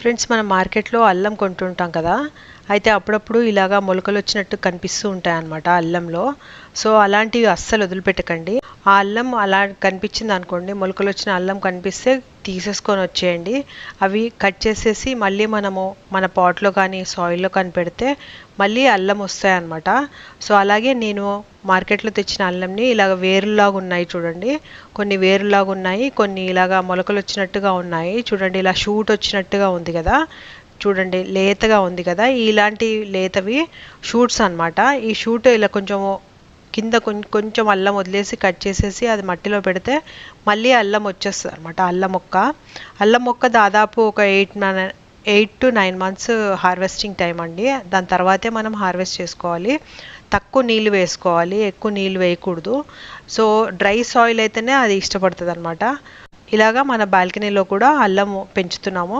Friends మనం మార్కెట్లో అల్లం కొంటుంటాం కదా అయితే అప్పుడప్పుడు ఇలాగా మొలకలు వచ్చినట్టు కనిపిస్తూ ఉంటాయి అన్నమాట అల్లంలో. సో అలాంటివి అస్సలు వదిలిపెట్టకండి. ఆ అల్లం అలా కనిపించింది అనుకోండి మొలకలు వచ్చిన అల్లం కనిపిస్తే తీసేసుకొని వచ్చేయండి. అవి కట్ చేసేసి మళ్ళీ మనము మన పాట్లో కానీ సాయిల్లో కానీ పెడితే మళ్ళీ అల్లం వస్తాయి అన్నమాట సో అలాగే నేను మార్కెట్లో తెచ్చిన అల్లంని ఇలాగ వేరులాగా ఉన్నాయి చూడండి. కొన్ని వేరులాగా ఉన్నాయి కొన్ని ఇలాగా మొలకలు వచ్చినట్టుగా ఉన్నాయి. చూడండి ఇలా షూట్ వచ్చినట్టుగా ఉంది కదా. చూడండి లేతగా ఉంది కదా. ఇలాంటి లేతవి షూట్స్ అన్నమాట. ఈ షూట్ ఇలా కొంచెం కింద కొంచెం కొంచెం అల్లం వదిలేసి కట్ చేసేసి అది మట్టిలో పెడితే మళ్ళీ అల్లం వచ్చేస్తుంది అనమాట అల్లం మొక్క. అల్లం మొక్క దాదాపు ఒక eight eight to nine months harvesting time అండి. దాని తర్వాతే మనం హార్వెస్ట్ చేసుకోవాలి. తక్కువ నీళ్ళు వేసుకోవాలి ఎక్కువ నీళ్ళు వేయకూడదు. సో డ్రై సాయిల్ అయితేనే అది ఇష్టపడుతుంది అనమాట ఇలాగా మన బాల్కనీలో కూడా అల్లం పెంచుతున్నాము.